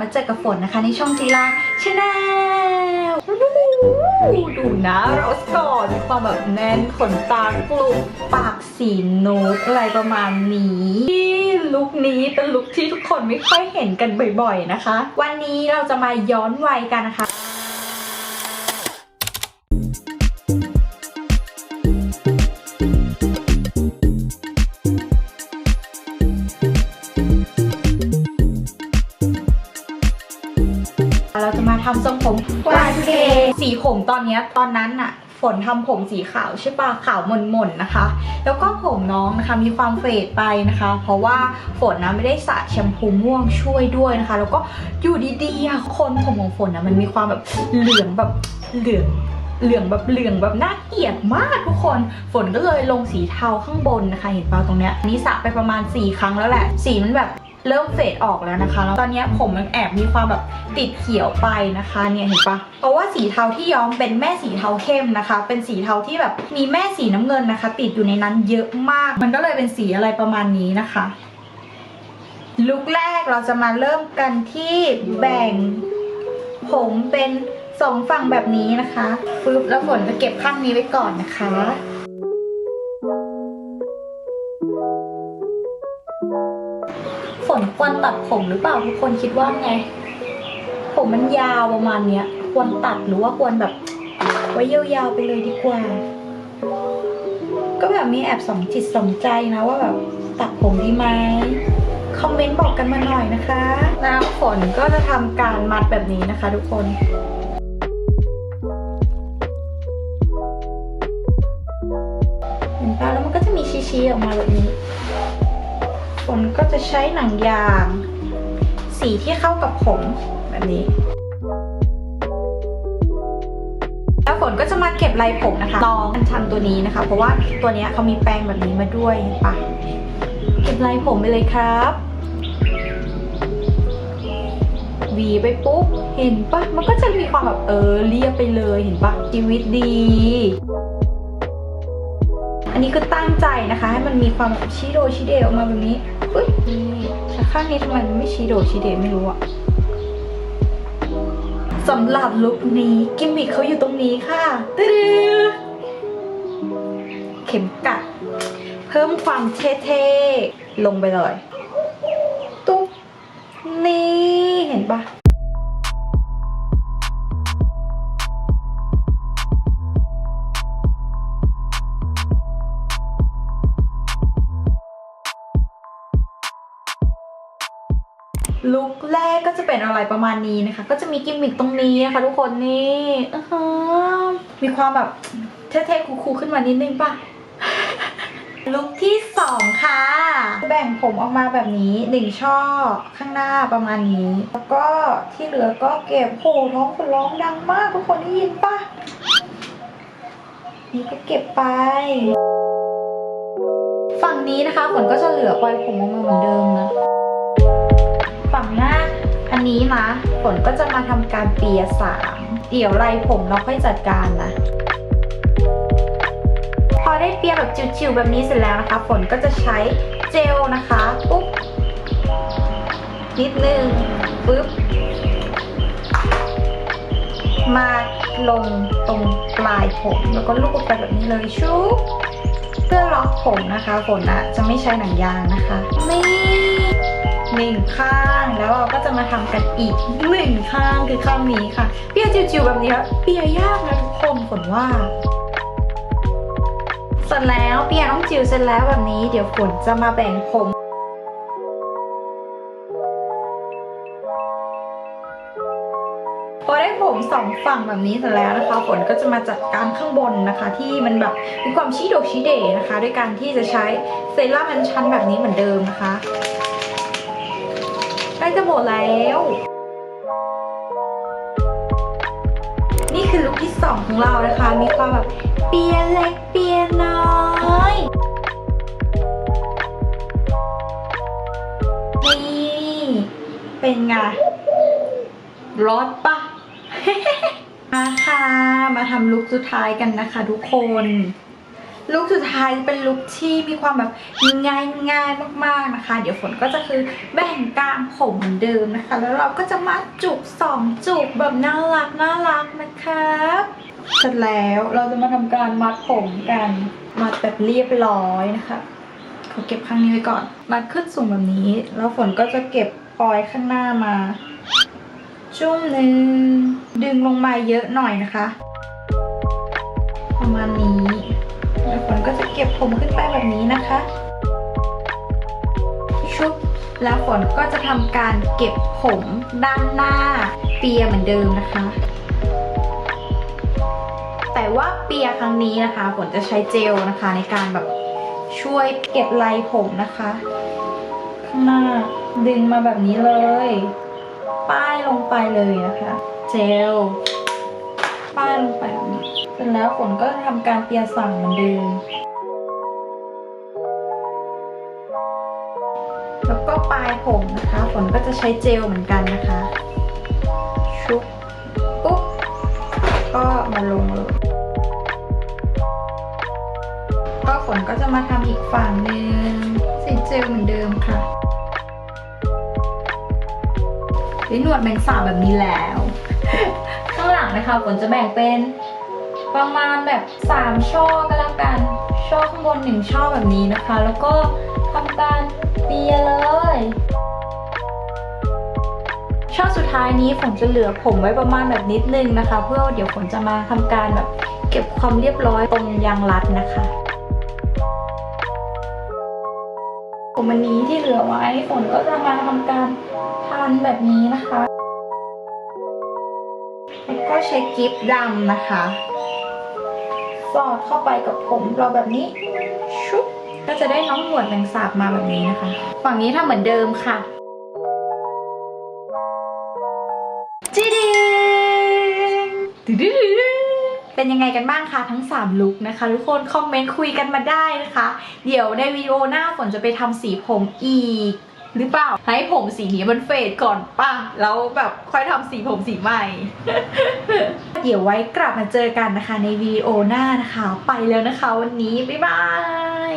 มาเจอกับฝนนะคะ ในช่องจีราชาแนลดูนะโรสก่อนมีความแบบแน่นขนตากลุมปากสีนูดอะไรประมาณนี้ลุคนี้เป็นลุคที่ทุกคนไม่ค่อยเห็นกันบ่อยๆนะคะ วันนี้เราจะมาย้อนวัยกันนะคะ มาทำทรงผม 1K สีผมตอนเนี้ยตอนนั้นอะฝนทำผมสีขาวใช่ปะขาวหม่นๆนะคะ แล้วก็ผมน้องนะคะมีความเฟดไปนะคะ เพราะว่าฝนนะไม่ได้สระแชมพูม่วงช่วยด้วยนะคะ แล้วก็อยู่ดีๆคนผมของฝนนะมันมีความแบบเหลืองแบบเหลืองเหลืองแบบเหลืองแบบน่าเกลียดมากทุกคน ฝนก็เลยลงสีเทาข้างบนนะคะ เห็นเปล่าตรงเนี้ยนี่สระไปประมาณ 4 ครั้งแล้วแหละ สีมันแบบ เริ่มเฟดออกแล้วนะคะแล้วตอนนี้ผมมันแอบมีความแบบติดเขียวไปนะคะเนี่ยเห็นปะเพราะว่าสีเทาที่ย้อมเป็นแม่สีเทาเข้มนะคะ เป็นสีเทาที่แบบมีแม่สีน้ำเงินนะคะ ติดอยู่ในนั้นเยอะมาก มันก็เลยเป็นสีอะไรประมาณนี้นะคะลุคแรกเราจะมาเริ่มกันที่แบ่งผมเป็นสองฝั่งแบบนี้นะคะปึ๊บแล้วฝนจะเก็บข้างนี้ไว้ก่อนนะคะ นควรตัดผมหรือเปล่าทุกคนคิดว่าไง ผมมันยาวประมาณเนี้ย ควรตัดหรือว่าควรแบบ ไว้ยาวๆไปเลยดีกว่า ก็แบบมีแอบสองจิตสองใจนะว่าแบบตัดผมดีไหมคอมเมนต์บอกกันมาหน่อยนะคะแล้วฝนก็จะทำการมัดแบบนี้นะคะ ทุกคนเห็นปะแล้วมันก็จะมีชี้ๆออกมาแบบนี้ นก็จะใช้หนังยาง สีที่เข้ากับผมแบบนี้ แล้วฝนก็จะมาเก็บลายผมนะคะลองอันชันตัวนี้นะคะ เพราะว่าตัวนี้เขามีแปรงแบบนี้มาด้วยเห็นปะเก็บลายผมไปเลยครับหวีไปปุ๊บ เห็นปะมันก็จะมีความแบบเออเรียบไปเลยเห็นปะชีวิตดี อันนี้คือตั้งใจนะคะ ให้มันมีความแบบชิโดชิเดออกมาแบบนี้เฮ้ยนี่แต่ข้างนี้ทำไมมันไม่ชิโดชิเดไม่รู้อะสำหรับลุคนี้กิมมิคเขาอยู่ตรงนี้ค่ะตึ๊ดเข็มกัด เพิ่มความเท่ๆ ลงไปเลย ตุ๊บนี่เห็นปะ ลุคแรกก็จะเป็นอะไรประมาณนี้นะคะ ก็จะมีกิมมิคตรงนี้นะคะทุกคนนี่มีความแบบเท่ๆคูลๆขึ้นมานิดนึงป่ะลุคที่สองค่ะ แบ่งผมออกมาแบบนี้หนึ่งช่อข้างหน้าประมาณนี้ แล้วก็ที่เหลือก็เก็บโหร้องคนร้องดังมากทุกคนได้ยินป่ะนี่ก็เก็บไป ฝั่งนี้นะคะฝนก็จะเหลือปล่อยผมออกมาเหมือนเดิมนะ นนี้นะ ฝนก็จะมาทำการเปียสามเดี๋ยวไรผมเราค่อยจัดการนะ พอได้เปียแบบจิ๋วๆแบบนี้เสร็จแล้วนะคะ ฝนก็จะใช้เจลนะคะปุ๊บนิดนึงปุ๊บมาลงตรงปลายผมแล้วก็ลูบไปแบบนี้เลยชุบเพื่อล็อกผมนะคะ ฝนอะจะไม่ใช้หนังยางนะคะนี่ หนึ่งข้างแล้วเราก็จะมาทำกันอีกหนึ่งข้างคือข้างนี้ค่ะเปียจิ๋วๆแบบนี้เปียยากนะทุกคนฝนว่าเสร็จแล้วเปียน้องจิ๋วเสร็จแล้วแบบนี้ เดี๋ยวฝนจะมาแบ่งผมพอได้ผมสองฝั่งแบบนี้เสร็จแล้วนะคะฝนก็จะมาจัดการข้างบนนะคะ ที่มันแบบมีความชี้โดกชี้เดนะคะ ด้วยการที่จะใช้เซรั่มอันชันแบบนี้เหมือนเดิมนะคะ ใกล้จะหมดแล้ว นี่คือลุคที่สองของเรานะคะ มีความแบบเปียเล็กเปียน้อยนี่เป็นไงร้อนปะมาค่ะ มาทำลุคสุดท้ายกันนะคะทุกคน ลุคสุดท้ายเป็นลุคที่มีความแบบง่ายง่ายมาก ๆนะคะ เดี๋ยวฝนก็จะคือแบ่งกลางผมเหมือนเดิมนะคะ แล้วเราก็จะมัดจุกสองจุกแบบน่ารักน่ารักนะครับเสร็จแล้วเราจะมาทำการมัดผมกันมัดแบบเรียบร้อยนะคะขอเก็บข้างนี้ไว้ก่อน มัดขึ้นสูงแบบนี้ แล้วฝนก็จะเก็บปลอยข้างหน้ามาจุ้มหนึ่งดึงลงมาเยอะหน่อยนะคะ ประมาณนี้ เก็บผมขึ้นไปแบบนี้นะคะ ชุบแล้วฝนก็จะทำการเก็บผมด้านหน้า เปียเหมือนเดิมนะคะ แต่ว่าเปียครั้งนี้นะคะฝนจะใช้เจลนะคะ ในการแบบช่วยเก็บลายผมนะคะ ข้างหน้าดึงมาแบบนี้เลย ป้ายลงไปเลยนะคะ เจลป้ายลงไปแบบนี้เสร็จแล้วฝนก็ทำการเปียสั่งเหมือนเดิม แล้วก็ปลายผมนะคะ ฝนก็จะใช้เจลเหมือนกันนะคะ ชุบปุ๊บ ก็มาลงเลยก็ฝนก็จะมาทำอีกฝั่งหนึ่งส่เจลเหมือนเดิมค่ะได้หนวดแมงสาบแบบนี้แล้ว ข้างหลังนะคะฝนจะแบ่งเป็นประมาณแบบ3ช่อก็แล้วกัน ช่อข้างบนหนึ่งช่อแบบนี้นะคะ แล้วก็ทำการ เปียเลย ช่อสุดท้ายนี้ฝนจะเหลือผมไว้ประมาณแบบนิดนึงนะคะ เพื่อเดี๋ยวฝนจะมาทำการแบบเก็บความเรียบร้อยตรงยางรัดนะคะผมอันนี้ที่เหลือไว้ฝนก็จะมาทำการพันแบบนี้นะคะแล้วก็ใช้กิฟต์ดำนะคะ สอดเข้าไปกับผมเราแบบนี้ชุบ ก็จะได้น้องหนวดแมงสาบมาแบบนี้นะคะ ฝั่งนี้ทำเหมือนเดิมค่ะจีดิงดิดิดิดิงเป็นยังไงกันบ้างคะทั้ง 3 ลุคนะคะ ทุกคนคอมเมนต์คุยกันมาได้นะคะ เดี๋ยวในวิดีโอหน้าฝนจะไปทำสีผมอีกหรือเปล่า ให้ผมสีนี้มันเฟดก่อนป่ะ แล้วแบบค่อยทำสีผมสีใหม่ เดี๋ยวไว้กลับมาเจอกันนะคะในวิดีโอหน้านะคะ ไปแล้วนะคะวันนี้ บ๊ายบาย